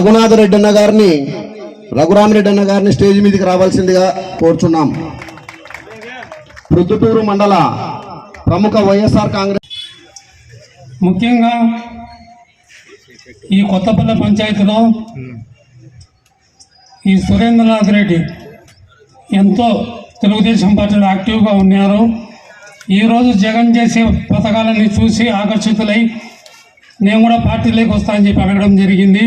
రఘునాథ రెడ్డి అన్న గారిని రఘురామరెడ్డి అన్న గారిని స్టేజ్ మీదకి రావాల్సిందిగా కోరుచున్నాం. ప్రొద్దుటూరు మండల ప్రముఖ వైఎస్ఆర్ కాంగ్రెస్ ముఖ్యంగా ఈ కొత్తపల్లి పంచాయతీలో ఈ సురేంద్రనాథ్ రెడ్డి ఎంతో తెలుగుదేశం పార్టీలో యాక్టివ్గా ఉన్నారు. ఈరోజు జగన్ చేసే పథకాలని చూసి ఆకర్షితులై నేను కూడా పార్టీలోకి వస్తా అని చెప్పి అడగడం జరిగింది.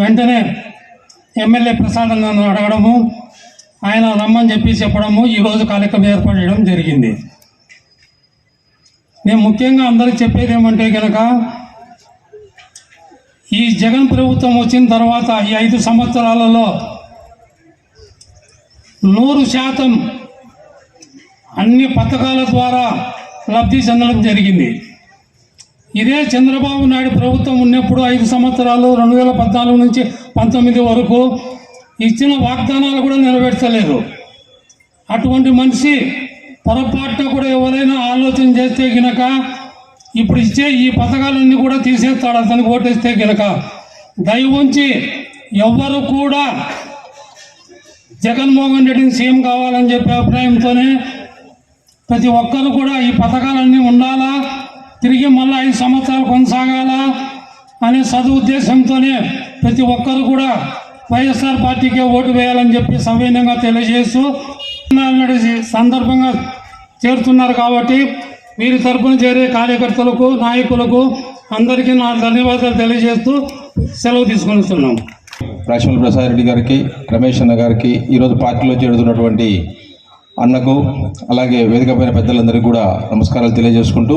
వెంటనే ఎమ్మెల్యే ప్రసాదం నన్ను అడగడము ఆయన రమ్మని చెప్పి చెప్పడము ఈరోజు కార్యక్రమం ఏర్పాటు చేయడం జరిగింది. నేను ముఖ్యంగా అందరికి చెప్పేది ఏమంటే కనుక ఈ జగన్ ప్రభుత్వం వచ్చిన తర్వాత ఈ ఐదు సంవత్సరాలలో నూరు శాతం అన్ని పథకాల ద్వారా లబ్ధి చెందడం జరిగింది. ఇదే చంద్రబాబు నాయుడు ప్రభుత్వం ఉన్నప్పుడు ఐదు సంవత్సరాలు రెండు వేల పద్నాలుగు నుంచి పంతొమ్మిది వరకు ఇచ్చిన వాగ్దానాలు కూడా నెరవేర్చలేదు. అటువంటి మనిషి పొరపాటున కూడా ఎవరైనా ఆలోచన చేస్తే గినక ఇప్పుడు ఇచ్చే ఈ పథకాలన్నీ కూడా తీసేస్తాడు అతనికి ఓటేస్తే గినక. దయ ఉంచి ఎవ్వరు కూడా జగన్మోహన్ రెడ్డిని సీఎం కావాలని చెప్పే అభిప్రాయంతోనే ప్రతి ఒక్కరు కూడా ఈ పథకాలన్నీ ఉండాలా? తిరిగి మళ్ళీ ఐదు సంవత్సరాలు కొనసాగాలా అనే సదుద్దేశంతోనే ప్రతి ఒక్కరు కూడా వైఎస్ఆర్ పార్టీకే ఓటు వేయాలని చెప్పి సవినయంగా తెలియజేస్తూ సందర్భంగా చేరుతున్నారు కాబట్టి వీరి తరపున చేరే కార్యకర్తలకు నాయకులకు అందరికీ నా ధన్యవాదాలు తెలియజేస్తూ సెలవు తీసుకొనిస్తున్నాం రాజమౌళి ప్రసాద్ రెడ్డి గారికి రమేష్ అన్న గారికి ఈరోజు పార్టీలో చేరుతున్నటువంటి అన్నకు అలాగే వేదికపైన పెద్దలందరికీ కూడా నమస్కారాలు తెలియజేసుకుంటూ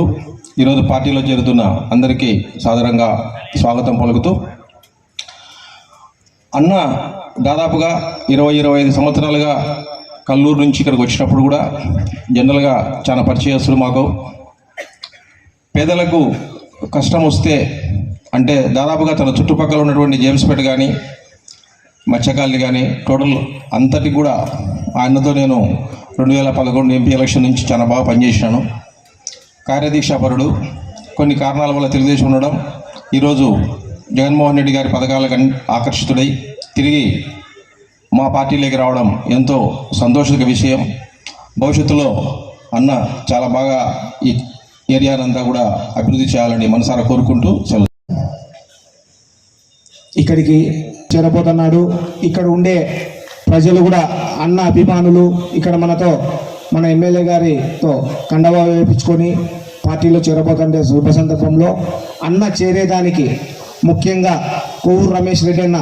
ఈరోజు పార్టీలో చేరుతున్న అందరికీ సాధారణంగా స్వాగతం పలుకుతూ అన్న దాదాపుగా ఇరవై ఇరవై ఐదు సంవత్సరాలుగా కల్లూరు నుంచి ఇక్కడికి వచ్చినప్పుడు కూడా జనరల్గా చాలా పరిచయస్తులు మాకు. పేదలకు కష్టం వస్తే అంటే దాదాపుగా తన చుట్టుపక్కల ఉన్నటువంటి జేమ్స్పేట కానీ మత్స్యకాలని కానీ టోటల్ అంతటి కూడా ఆయనతో నేను రెండు వేల పదకొండు ఎంపీ ఎలక్షన్ నుంచి చాలా బాగా పనిచేసినాను. కార్యదీక్షాపరుడు. కొన్ని కారణాల వల్ల తెలుగుదేశం ఉండడం. ఈరోజు జగన్మోహన్ రెడ్డి గారి పథకాలకు ఆకర్షితుడై తిరిగి మా పార్టీలోకి రావడం ఎంతో సంతోషక విషయం. భవిష్యత్తులో అన్న చాలా బాగా ఈ ఏరియానంతా కూడా అభివృద్ధి చేయాలని మనసారా కోరుకుంటూ సెలవు. ఇక్కడికి చేరబోతున్నాడు. ఇక్కడ ఉండే ప్రజలు కూడా అన్న అభిమానులు ఇక్కడ మనతో మన ఎమ్మెల్యే గారితో కండవా వేపించుకొని పార్టీలో చేరబోతుండే శుభ సందర్భంలో అన్న చేరేదానికి ముఖ్యంగా కొవ్వూరు రమేష్ రెడ్డి అన్న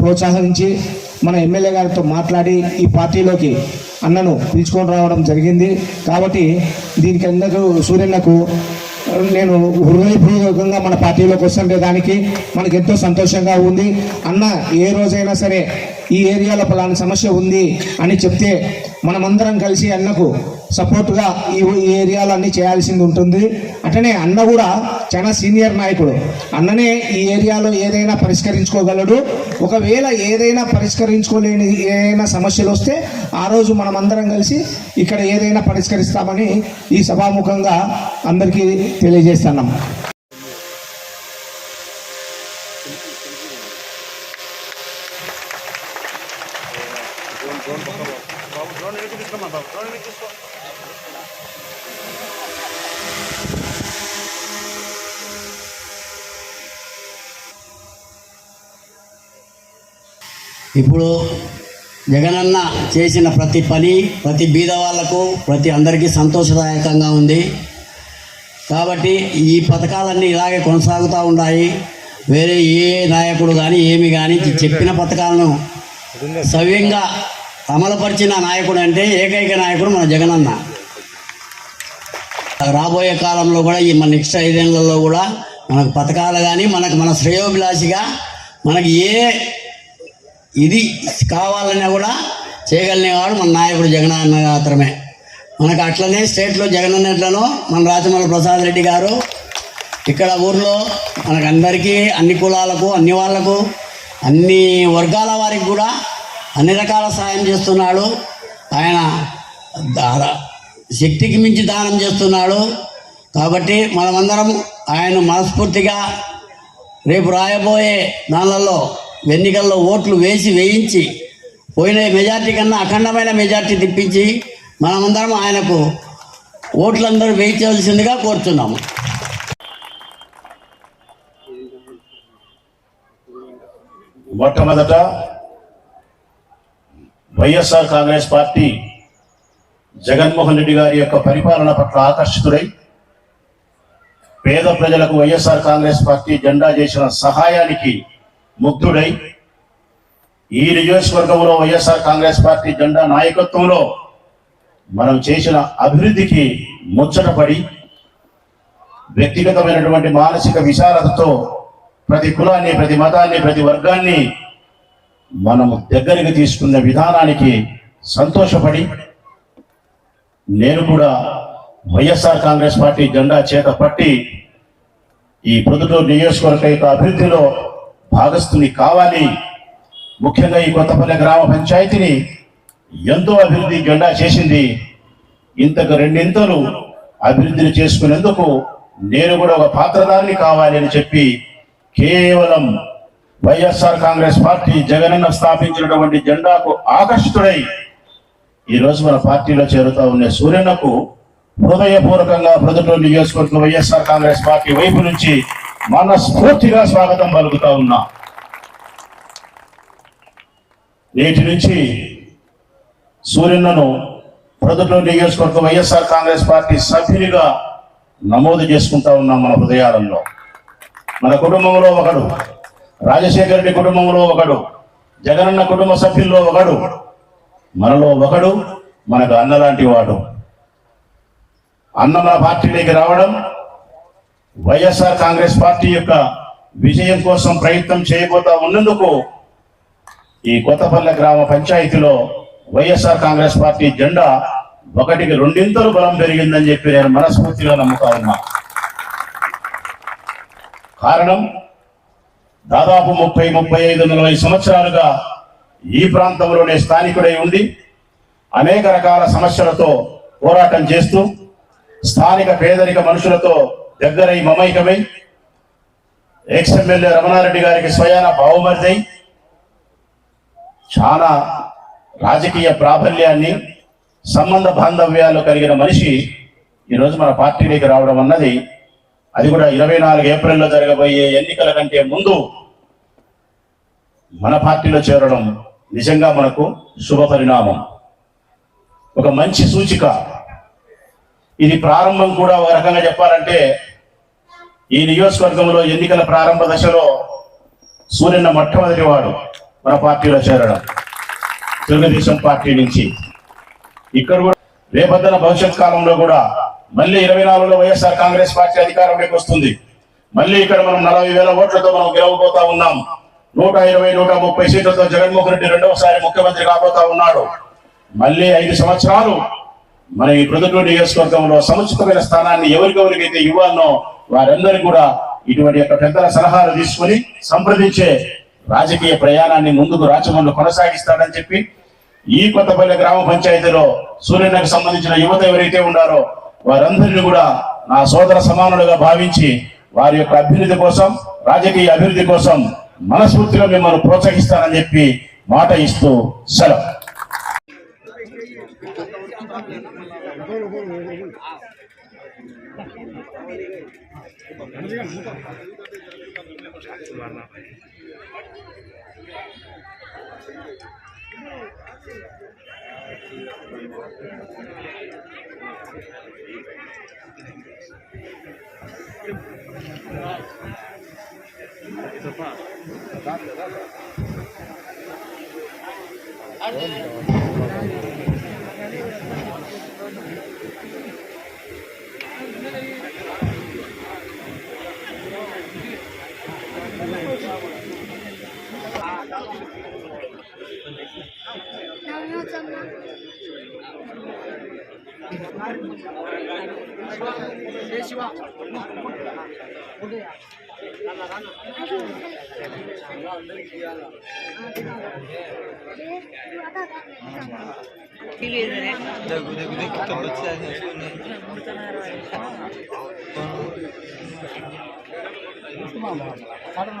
ప్రోత్సహించి మన ఎమ్మెల్యే గారితో మాట్లాడి ఈ పార్టీలోకి అన్నను పిలుచుకొని రావడం జరిగింది. కాబట్టి దీనికి అందరూ సూర్యన్నకు నేను హృదయపూర్వకంగా మన పార్టీలోకి వస్తుండే దానికి మనకు ఎంతో సంతోషంగా ఉంది. అన్న ఏ రోజైనా సరే ఈ ఏరియాలో పలానా సమస్య ఉంది అని చెప్తే మనమందరం కలిసి అన్నకు సపోర్ట్గా ఈ ఏరియాలో అన్నీ చేయాల్సింది ఉంటుంది. అట్లనే అన్న కూడా చాలా సీనియర్ నాయకుడు. అన్ననే ఈ ఏరియాలో ఏదైనా పరిష్కరించుకోగలడు. ఒకవేళ ఏదైనా పరిష్కరించుకోలేని ఏదైనా సమస్యలు వస్తే ఆ రోజు మనమందరం కలిసి ఇక్కడ ఏదైనా పరిష్కరిస్తామని ఈ సభాముఖంగా అందరికీ తెలియజేస్తున్నాం. ఇప్పుడు జగనన్న చేసిన ప్రతి పని ప్రతి బీద వాళ్ళకు ప్రతి అందరికీ సంతోషదాయకంగా ఉంది. కాబట్టి ఈ పథకాలన్నీ ఇలాగే కొనసాగుతూ ఉన్నాయి వేరే ఏ నాయకుడు కానీ ఏమి కానీ చెప్పిన పథకాలను సవ్యంగా అమలుపరిచిన నాయకుడు అంటే ఏకైక నాయకుడు మన జగనన్న. రాబోయే కాలంలో కూడా ఈ మన నెక్స్ట్ ఐదేళ్ళలో కూడా మనకు పథకాలు కానీ మనకు మన శ్రేయోభిలాషిగా మనకి ఏ ఇది కావాలన్నా కూడా చేయగలిగినవాడు మన నాయకుడు జగనన్న మాత్రమే. మనకు అట్లనే స్టేట్లో జగనన్నట్లను మన రాజమౌళి ప్రసాద్ రెడ్డి గారు ఇక్కడ ఊర్లో మనకు అందరికీ అన్ని కులాలకు అన్ని వాళ్ళకు అన్ని వర్గాల వారికి కూడా అన్ని రకాల సాయం చేస్తున్నాడు. ఆయన శక్తికి మించి దానం చేస్తున్నాడు. కాబట్టి మనమందరం ఆయన మనస్ఫూర్తిగా రేపు రాయబోయే దానిలలో ఎన్నికల్లో ఓట్లు వేసి వేయించి పోయిన మెజార్టీ కన్నా అఖండమైన మెజార్టీ తెప్పించి మనమందరం ఆయనకు ఓట్లందరూ వేయించవలసిందిగా కోరుతున్నాము మొట్టమొదట వైఎస్ఆర్ కాంగ్రెస్ పార్టీ జగన్మోహన్ రెడ్డి గారి యొక్క పరిపాలన పట్ల ఆకర్షితుడై పేద ప్రజలకు వైఎస్ఆర్ కాంగ్రెస్ పార్టీ జెండా చేసిన సహాయానికి ముగ్ధుడై ఈ నియోజకవర్గంలో వైఎస్ఆర్ కాంగ్రెస్ పార్టీ జెండా నాయకత్వంలో మనం చేసిన అభివృద్ధికి ముచ్చటపడి వ్యక్తిగతమైనటువంటి మానసిక విశాలతతో ప్రతి కులాన్ని ప్రతి మతాన్ని ప్రతి వర్గాన్ని మనము దగ్గరికి తీసుకున్న విధానానికి సంతోషపడి నేను కూడా వైఎస్ఆర్ కాంగ్రెస్ పార్టీ జెండా చేత పట్టి ఈ పొద్దుటూరు నియోజకవర్గ యొక్క అభివృద్ధిలో భాగస్థుని కావాలి. ముఖ్యంగా ఈ కొత్తపల్లి గ్రామ పంచాయతీని ఎంతో అభివృద్ధి జెండా చేసింది. ఇంతకు రెండింతలు అభివృద్ధిని చేసుకునేందుకు నేను కూడా ఒక పాత్రధారిని కావాలి అని చెప్పి కేవలం వైఎస్ఆర్ కాంగ్రెస్ పార్టీ జగనన్న స్థాపించినటువంటి జెండాకు ఆకర్షితుడై ఈ రోజు మన పార్టీలో చేరుతా ఉన్న సూర్యన్నకు హృదయపూర్వకంగా ప్రజలు నియోజకవర్గం వైఎస్ఆర్ కాంగ్రెస్ పార్టీ వైపు నుంచి మనస్ఫూర్తిగా స్వాగతం పలుకుతా ఉన్నా. నేటి నుంచి సూర్యన్నను ప్రజలు నియోజకవర్గం వైఎస్ఆర్ కాంగ్రెస్ పార్టీ సభ్యునిగా నమోదు చేసుకుంటా ఉన్నాం మన హృదయాలలో. మన కుటుంబంలో ఒకడు రాజశేఖర రెడ్డి కుటుంబంలో ఒకడు జగనన్న కుటుంబ సభ్యుల్లో ఒకడు మనలో ఒకడు మనకు అన్న లాంటి వాడు. అన్న మన పార్టీలోకి రావడం వైఎస్ఆర్ కాంగ్రెస్ పార్టీ యొక్క విజయం కోసం ప్రయత్నం చేయబోతా ఉన్నందుకు ఈ కొత్తపల్లె గ్రామ పంచాయతీలో వైఎస్ఆర్ కాంగ్రెస్ పార్టీ జెండా ఒకటికి రెండింతలు బలం పెరిగిందని చెప్పి నేను మనస్ఫూర్తిగా నమ్ముతా ఉన్నా. కారణం దాదాపు ముప్పై ముప్పై ఐదు నలభై సంవత్సరాలుగా ఈ ప్రాంతంలోనే స్థానికుడై ఉండి అనేక రకాల సమస్యలతో పోరాటం చేస్తూ స్థానిక పేదరిక మనుషులతో దగ్గరై మమైకమై ఎక్స్ రమణారెడ్డి గారికి స్వయాన బావుమరిదై చాలా రాజకీయ ప్రాబల్యాన్ని సంబంధ బాంధవ్యాలు కలిగిన మనిషి ఈరోజు మన పార్టీలోకి రావడం అన్నది అది కూడా ఇరవై నాలుగు ఏప్రిల్లో జరగబోయే ఎన్నికల కంటే ముందు మన పార్టీలో చేరడం నిజంగా మనకు శుభ పరిణామం. ఒక మంచి సూచిక. ఇది ప్రారంభం కూడా ఒక రకంగా చెప్పాలంటే ఈ నియోజకవర్గంలో ఎన్నికల ప్రారంభ దశలో సూర్యన్న మొట్టమొదటి వాడు మన పార్టీలో చేరడం. తెలుగుదేశం పార్టీ నుంచి. ఇక్కడ కూడా రేపొద్దున భవిష్యత్ కాలంలో కూడా మళ్ళీ ఇరవై నాలుగులో వైఎస్ఆర్ కాంగ్రెస్ పార్టీ అధికారంలోకి వస్తుంది. మళ్ళీ ఇక్కడ మనం నలభై వేల ఓట్లతో మనం గెలవబోతా ఉన్నాం. నూట ఇరవై నూట ముప్పై సీట్లతో జగన్మోహన్ రెడ్డి రెండవసారి ముఖ్యమంత్రి కాబోతా ఉన్నాడు. మళ్ళీ ఐదు సంవత్సరాలు మన ఈ ప్రొద్దుటూరు నియోజకవర్గంలో సముచితమైన స్థానాన్ని ఎవరికెవరికైతే ఇవ్వాలనో వారందరూ కూడా ఇటువంటి యొక్క పెద్దల సలహాలు తీసుకొని సంప్రదించే రాజకీయ ప్రయాణాన్ని ముందుకు రాచమండ్రి కొనసాగిస్తాడని చెప్పి ఈ కొత్తపల్లి గ్రామ పంచాయతీలో సూర్యనకు సంబంధించిన యువత ఎవరైతే ఉన్నారో వారందరినీ కూడా నా సోదర సమానులుగా భావించి వారి యొక్క అభివృద్ధి కోసం రాజకీయ అభివృద్ధి కోసం మనస్ఫూర్తిలో మిమ్మల్ని ప్రోత్సహిస్తానని చెప్పి మాట ఇస్తూ సెలవు शिवा దగ్గు దగ్గు దగ్గు తొలచాలి సాధారణ